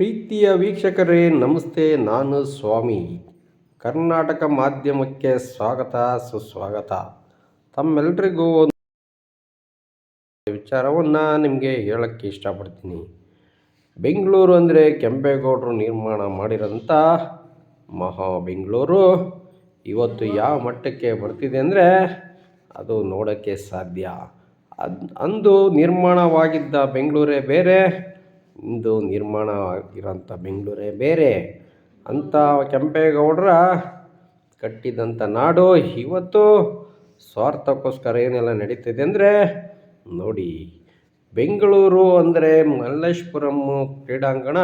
ಪ್ರೀತಿಯ ವೀಕ್ಷಕರೇ, ನಮಸ್ತೆ ನಾನು ಸ್ವಾಮಿ. ಕರ್ನಾಟಕ ಮಾಧ್ಯಮಕ್ಕೆ ಸ್ವಾಗತ, ಸುಸ್ವಾಗತ. ತಮ್ಮೆಲ್ಲರಿಗೂ ಒಂದು ವಿಚಾರವನ್ನು ನಿಮಗೆ ಹೇಳೋಕ್ಕೆ ಇಷ್ಟಪಡ್ತೀನಿ. ಬೆಂಗಳೂರು ಅಂದರೆ ಕೆಂಪೇಗೌಡರು ನಿರ್ಮಾಣ ಮಾಡಿರೋಂಥ ಮಹಾ ಬೆಂಗಳೂರು ಇವತ್ತು ಯಾವ ಮಟ್ಟಕ್ಕೆ ಬರ್ತಿದೆ ಅಂದರೆ ಅದು ನೋಡೋಕ್ಕೆ ಸಾಧ್ಯ. ಅದು, ಅಂದು ನಿರ್ಮಾಣವಾಗಿದ್ದ ಬೆಂಗಳೂರೇ ಬೇರೆ ಇಂದು ನಿರ್ಮಾಣ ಆಗಿರೋಂಥ ಬೆಂಗಳೂರೇ ಬೇರೆ. ಅಂಥ ಕೆಂಪೇಗೌಡರ ಕಟ್ಟಿದಂಥ ನಾಡು ಇವತ್ತು ಸ್ವಾರ್ಥಕ್ಕೋಸ್ಕರ ಏನೆಲ್ಲ ನಡೀತಿದೆ ಅಂದರೆ ನೋಡಿ, ಬೆಂಗಳೂರು ಅಂದರೆ ಮಲ್ಲೇಶ್ವರಂ ಕ್ರೀಡಾಂಗಣ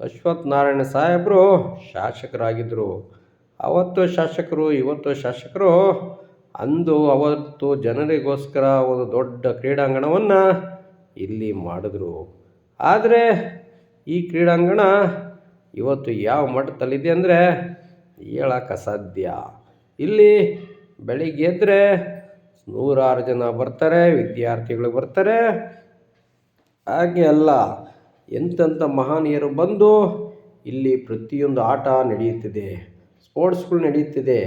ಅಶ್ವಥ್ ನಾರಾಯಣ ಸಾಹೇಬರು ಶಾಸಕರಾಗಿದ್ದರು ಅವತ್ತು ಶಾಸಕರು, ಇವತ್ತು ಶಾಸಕರು, ಅಂದು ಅವತ್ತು ಜನರಿಗೋಸ್ಕರ ಒಂದು ದೊಡ್ಡ ಕ್ರೀಡಾಂಗಣವನ್ನು ಇಲ್ಲಿ ಮಾಡಿದ್ರು. ಆದರೆ ಈ ಕ್ರೀಡಾಂಗಣ ಇವತ್ತು ಯಾವ ಮಟ್ಟದಲ್ಲಿದೆ ಅಂದರೆ ಹೇಳಕ್ಕೆ ಅಸಾಧ್ಯ ಇಲ್ಲಿ ಬೆಳಿಗ್ಗೆ ಎದ್ದರೆ ನೂರಾರು ಜನ ಬರ್ತಾರೆ, ವಿದ್ಯಾರ್ಥಿಗಳು ಬರ್ತಾರೆ. ಹಾಗೆ ಅಲ್ಲ ಎಂತೆಂಥ ಮಹನೀಯರು ಬಂದು ಇಲ್ಲಿ ಪ್ರತಿಯೊಂದು ಆಟ ನಡೆಯುತ್ತಿದೆ. ಸ್ಪೋರ್ಟ್ಸ್ಗಳು ನಡೆಯುತ್ತಿದೆ.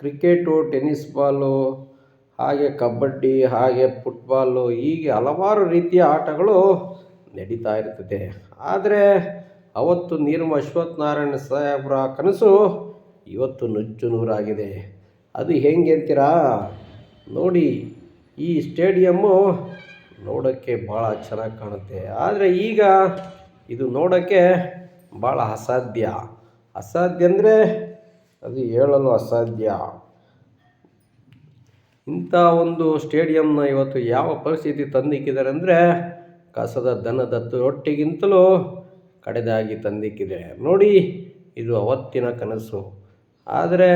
ಕ್ರಿಕೆಟು ಟೆನ್ನಿಸ್ ಬಾಲು, ಹಾಗೆ ಕಬಡ್ಡಿ, ಹಾಗೆ ಫುಟ್ಬಾಲು, ಹೀಗೆ ಹಲವಾರು ರೀತಿಯ ಆಟಗಳು ನಡೀತಾ ಇರ್ತದೆ. ಆದರೆ ಅವತ್ತು ನೀರ್ಮ ಅಶ್ವತ್ಥನಾರಾಯಣ ಸಾಹೇಬ್ರ ಕನಸು ಇವತ್ತು ನುಚ್ಚು ನೂರಾಗಿದೆ. ಅದು ಹೆಂಗೆ ಅಂತೀರಾ? ನೋಡಿ, ಈ ಸ್ಟೇಡಿಯಮ್ಮು ನೋಡೋಕ್ಕೆ ಭಾಳ ಚೆನ್ನಾಗಿ ಕಾಣುತ್ತೆ. ಆದರೆ ಈಗ ಇದು ನೋಡೋಕ್ಕೆ ಭಾಳ ಅಸಾಧ್ಯ. ಅಸಾಧ್ಯ ಅಂದರೆ ಅದು ಹೇಳಲು ಅಸಾಧ್ಯ. ಇಂಥ ಒಂದು ಸ್ಟೇಡಿಯಂನ ಇವತ್ತು ಯಾವ ಪರಿಸ್ಥಿತಿ ತಂದಿಕ್ಕಿದ್ದಾರೆ ಅಂದರೆ ಕಸದ ದನದ ರೊಟ್ಟಿಗಿಂತಲೂ ಕಡೆದಾಗಿ ತಂದಿಕ್ಕಿದೆ. ನೋಡಿ, ಇದು ಅವತ್ತಿನ ಕನಸು. ಆದರೆ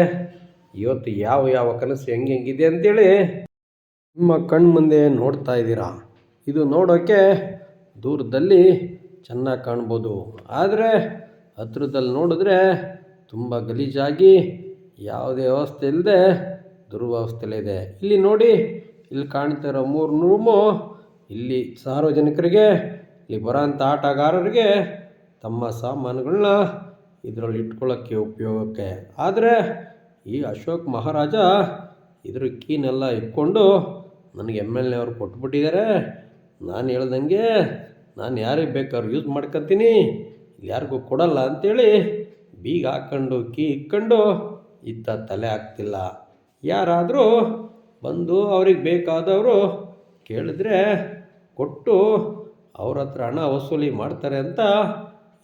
ಇವತ್ತು ಯಾವ ಯಾವ ಕನಸು ಹೆಂಗೆ ಹೆಂಗಿದೆ ಅಂತೇಳಿ ನಿಮ್ಮ ಕಣ್ಣು ಮುಂದೆ ನೋಡ್ತಾ ಇದ್ದೀರಾ. ಇದು ನೋಡೋಕ್ಕೆ ದೂರದಲ್ಲಿ ಚೆನ್ನಾಗಿ ಕಾಣ್ಬೋದು. ಆದರೆ ಹತ್ರದಲ್ಲಿ ನೋಡಿದ್ರೆ ತುಂಬ ಗಲೀಜಾಗಿ ಯಾವುದೇ ವ್ಯವಸ್ಥೆ ಇಲ್ಲದೆ ಇದೆ ಇಲ್ಲಿ ನೋಡಿ, ಇಲ್ಲಿ ಕಾಣ್ತಿರೋ ಮೂರು ರೂಮು ಇಲ್ಲಿ ಸಾರ್ವಜನಿಕರಿಗೆ, ಇಲ್ಲಿ ಬರೋಂಥ ಆಟಗಾರರಿಗೆ ತಮ್ಮ ಸಾಮಾನುಗಳನ್ನ ಇದರಲ್ಲಿ ಇಟ್ಕೊಳ್ಳೋಕ್ಕೆ ಉಪಯೋಗಕ್ಕೆ. ಆದರೆ ಈ ಅಶೋಕ್ ಮಹಾರಾಜ ಇದ್ರ ಕೀನೆಲ್ಲ ಇಟ್ಕೊಂಡು ನನಗೆ ಎಂ ಎಲ್ ಎ ಅವ್ರು ಕೊಟ್ಬಿಟ್ಟಿದ್ದಾರೆ ನಾನು ಹೇಳ್ದಂಗೆ ನಾನು ಯಾರಿಗೆ ಬೇಕಾದ್ರೂ ಯೂಸ್ ಮಾಡ್ಕೊತೀನಿ ಯಾರಿಗೂ ಕೊಡಲ್ಲ ಅಂಥೇಳಿ ಬೀಗ ಹಾಕ್ಕೊಂಡು ಕೀ ಇಕ್ಕೊಂಡು ಇತ್ತ ತಲೆ ಹಾಕ್ತಿಲ್ಲ. ಯಾರಾದರೂ ಬಂದು ಅವ್ರಿಗೆ ಬೇಕಾದವರು ಕೇಳಿದ್ರೆ ಕೊಟ್ಟು ಅವ್ರ ಹತ್ರ ಹಣ ವಸೂಲಿ ಮಾಡ್ತಾರೆ ಅಂತ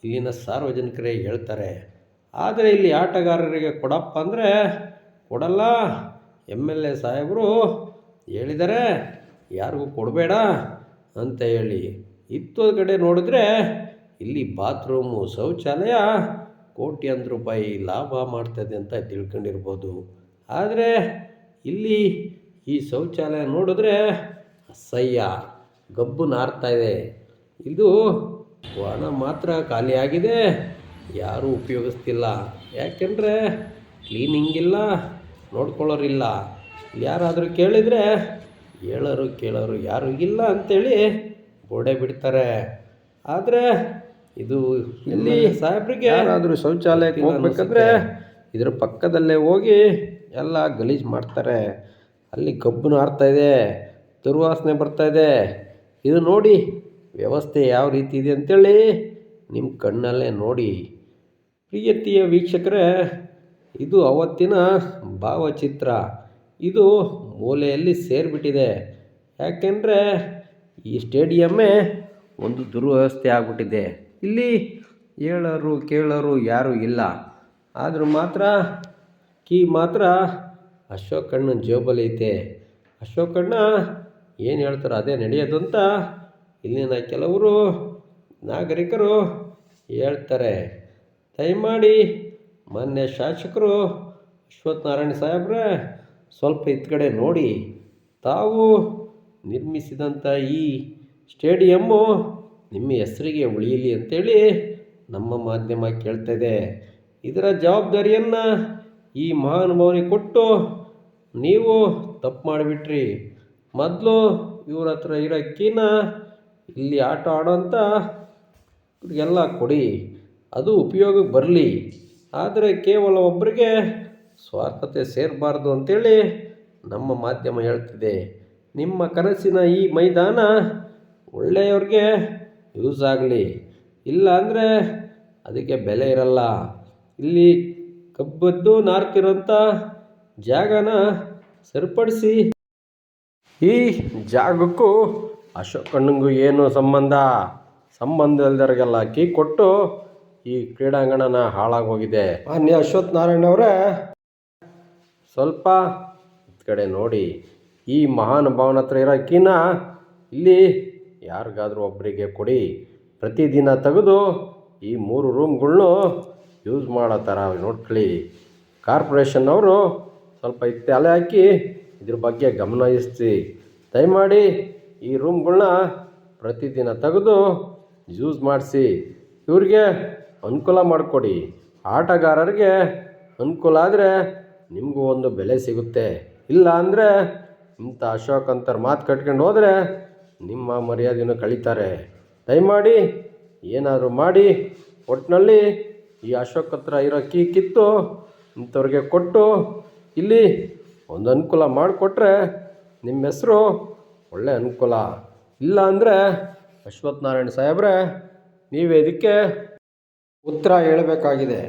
ಇಲ್ಲಿನ ಸಾರ್ವಜನಿಕರೇ ಹೇಳ್ತಾರೆ. ಆದರೆ ಇಲ್ಲಿ ಆಟಗಾರರಿಗೆ ಕೊಡಪ್ಪ ಅಂದರೆ ಕೊಡಲ್ಲ. ಎಂ ಎಲ್ ಎ ಸಾಹೇಬರು ಹೇಳಿದ್ದಾರೆ ಯಾರಿಗೂ ಕೊಡಬೇಡ ಅಂತ ಹೇಳಿ. ಇತ್ತೋದ ಕಡೆ ನೋಡಿದ್ರೆ ಇಲ್ಲಿ ಬಾತ್ರೂಮು ಶೌಚಾಲಯ ಕೋಟ್ಯಾಂತರ ರೂಪಾಯಿ ಲಾಭ ಮಾಡ್ತದೆ ಅಂತ ತಿಳ್ಕೊಂಡಿರ್ಬೋದು. ಆದರೆ ಇಲ್ಲಿ ಈ ಶೌಚಾಲಯ ನೋಡಿದ್ರೆ ಅಸಹ್ಯ ಗಬ್ಬು ನಾರ್ತಾ ಇದೆ. ಇದು ಹಣ ಮಾತ್ರ ಖಾಲಿಯಾಗಿದೆ ಯಾರೂ ಉಪಯೋಗಿಸ್ತಿಲ್ಲ. ಯಾಕೆಂದರೆ ಕ್ಲೀನಿಂಗ್ ಇಲ್ಲ ನೋಡ್ಕೊಳ್ಳೋರಿಲ್ಲ. ಯಾರಾದರೂ ಕೇಳಿದರೆ ಹೇಳೋರು ಕೇಳೋರು ಯಾರೂ ಇಲ್ಲ ಅಂಥೇಳಿ ಗೋಡೆ ಬಿಡ್ತಾರೆ. ಆದರೆ ಇದು ಇಲ್ಲಿ ಸಾಹೇಬ್ರಿಗೆ ಯಾರಾದರೂ ಶೌಚಾಲಯಕ್ಕೆ ಹೋಗ್ಬೇಕಂದ್ರೆ ಇದ್ರ ಪಕ್ಕದಲ್ಲೇ ಹೋಗಿ ಎಲ್ಲ ಗಲೀಜು ಮಾಡ್ತಾರೆ. ಅಲ್ಲಿ ಕಬ್ಬು ನಾರ್ತಾ ಇದೆ. ದುರ್ವಾಸನೆ ಬರ್ತಾ ಇದೆ. ಇದು ನೋಡಿ, ವ್ಯವಸ್ಥೆ ಯಾವ ರೀತಿ ಇದೆ ಅಂತೇಳಿ ನಿಮ್ಮ ಕಣ್ಣಲ್ಲೇ ನೋಡಿ. ಪ್ರಿಯತಿಯ ವೀಕ್ಷಕರೇ, ಇದು ಅವತ್ತಿನ ಭಾವಚಿತ್ರ. ಇದು ಮೂಲೆಯಲ್ಲಿ ಸೇರಿಬಿಟ್ಟಿದೆ. ಯಾಕೆಂದರೆ, ಈ ಸ್ಟೇಡಿಯಮ್ಮೇ ಒಂದು ದುರ್ವ್ಯವಸ್ಥೆ ಆಗಿಬಿಟ್ಟಿದೆ. ಇಲ್ಲಿ ಹೇಳೋರು ಕೇಳೋರು ಯಾರೂ ಇಲ್ಲ. ಆದರೂ ಮಾತ್ರ, ಕೀ ಮಾತ್ರ ಅಶೋಕಣ್ಣನ ಜೇಬಲ್ಲಿ ಐತೆ. ಅಶೋಕಣ್ಣ ಏನು ಹೇಳ್ತಾರೋ ಅದೇ ನಡೆಯೋದು ಅಂತ ಇಲ್ಲಿನ ಕೆಲವರು ನಾಗರಿಕರು ಹೇಳ್ತಾರೆ. ದಯಮಾಡಿ ಮಾನ್ಯ ಶಾಸಕರು ಅಶ್ವಥ್ ನಾರಾಯಣ ಸಾಹೇಬ್ರೆ, ಸ್ವಲ್ಪ ಇತ್ತ ಕಡೆ ನೋಡಿ. ತಾವು ನಿರ್ಮಿಸಿದಂಥ ಈ ಸ್ಟೇಡಿಯಮ್ಮು ನಿಮ್ಮ ಹೆಸರಿಗೆ ಉಳಿಯಲಿ ಅಂತೇಳಿ ನಮ್ಮ ಮಾಧ್ಯಮ ಕೇಳ್ತಾಯಿದೆ ಇದರ ಜವಾಬ್ದಾರಿಯನ್ನು ಈ ಮಹಾನುಭಾವನಿಗೆ ಕೊಟ್ಟು ನೀವು ತಪ್ಪು ಮಾಡಿಬಿಟ್ರಿ. ಮೊದಲು ಇವ್ರ ಹತ್ರ ಕೀನ ಇಲ್ಲಿ ಆಟ ಆಡೋಂಥ ಎಲ್ಲ ಕೊಡಿ, ಅದು ಉಪಯೋಗಕ್ಕೆ ಬರಲಿ. ಆದರೆ ಕೇವಲ ಒಬ್ಬರಿಗೆ ಸ್ವಾರ್ಥತೆ ಸೇರಬಾರ್ದು ಅಂತೇಳಿ ನಮ್ಮ ಮಾಧ್ಯಮ ಹೇಳ್ತಿದೆ. ನಿಮ್ಮ ಕನಸಿನ ಈ ಮೈದಾನ ಒಳ್ಳೆಯವ್ರಿಗೆ ಯೂಸ್ ಆಗಲಿ. ಇಲ್ಲ ಅಂದರೆ ಅದಕ್ಕೆ ಬೆಲೆ ಇರಲ್ಲ. ಇಲ್ಲಿ ಕಬ್ಬದ್ದು ನಾರ್ತಿರೋಂಥ ಜಾಗನ ಸರಿಪಡಿಸಿ ಈ ಜಾಗಕ್ಕೂ ಅಶೋಕಣ್ಣಂಗೂ ಏನು ಸಂಬಂಧ? ಸಂಬಂಧ ಇಲ್ದವ್ರಿಗೆಲ್ಲ ಅಕ್ಕಿ ಕೊಟ್ಟು ಈ ಕ್ರೀಡಾಂಗಣನ ಹಾಳಾಗೋಗಿದೆ ಮಾನ್ಯ ಅಶ್ವಥ್ ನಾರಾಯಣ ಅವರೇ, ಸ್ವಲ್ಪ ಕಡೆ ನೋಡಿ. ಈ ಮಹಾನುಭಾವನ ಹತ್ರ ಇರೋ ಕೀನ ಇಲ್ಲಿ ಯಾರಿಗಾದ್ರೂ ಒಬ್ಬರಿಗೆ ಕೊಡಿ. ಪ್ರತಿದಿನ ತೆಗೆದು ಈ ಮೂರು ರೂಮ್ಗಳ್ನು ಯೂಸ್ ಮಾಡೋ ಥರ ನೋಡ್ಕೊಳ್ಳಿ. ಕಾರ್ಪೊರೇಷನ್ ಅವರು ಸ್ವಲ್ಪ ಇತ್ತೆ ಅಲೆ ಹಾಕಿ ಇದ್ರ ಬಗ್ಗೆ ಗಮನ ಹರಿಸಿ ದಯಮಾಡಿ ಈ ರೂಮ್ಗಳನ್ನ ಪ್ರತಿದಿನ ತೆಗೆದು ಯೂಸ್ ಮಾಡಿಸಿ. ಇವ್ರಿಗೆ ಅನುಕೂಲ ಮಾಡಿಕೊಡಿ. ಆಟಗಾರರಿಗೆ ಅನುಕೂಲ ಆದರೆ ನಿಮಗೂ ಒಂದು ಬೆಲೆ ಸಿಗುತ್ತೆ. ಇಲ್ಲ ಅಂದರೆ ಇಂಥ ಅಶೋಕ್ ಅಂತಾರೆ ಮಾತು ಕಟ್ಕೊಂಡು ಹೋದರೆ ನಿಮ್ಮ ಮರ್ಯಾದೆನ ಕಳೀತಾರೆ. ದಯಮಾಡಿ ಏನಾದರೂ ಮಾಡಿ. ಒಟ್ಟಿನಲ್ಲಿ ಈ ಅಶೋಕ್ ಹತ್ರ ಇರೋ ಕೀ ಕಿತ್ತು ಇಂಥವ್ರಿಗೆ ಕೊಟ್ಟು ಇಲ್ಲಿ ಒಂದು ಅನುಕೂಲ ಮಾಡಿಕೊಟ್ರೆ ನಿಮ್ಮ ಹೆಸರು ಒಳ್ಳೆ ಅನುಕೂಲ. ಇಲ್ಲ ಅಂದರೆ ಅಶ್ವತ್ಥನಾರಾಯಣ ಸಾಹೇಬ್ರೆ, ನೀವೇ ಇದಕ್ಕೆ ಉತ್ತರ ಹೇಳಬೇಕಾಗಿದೆ.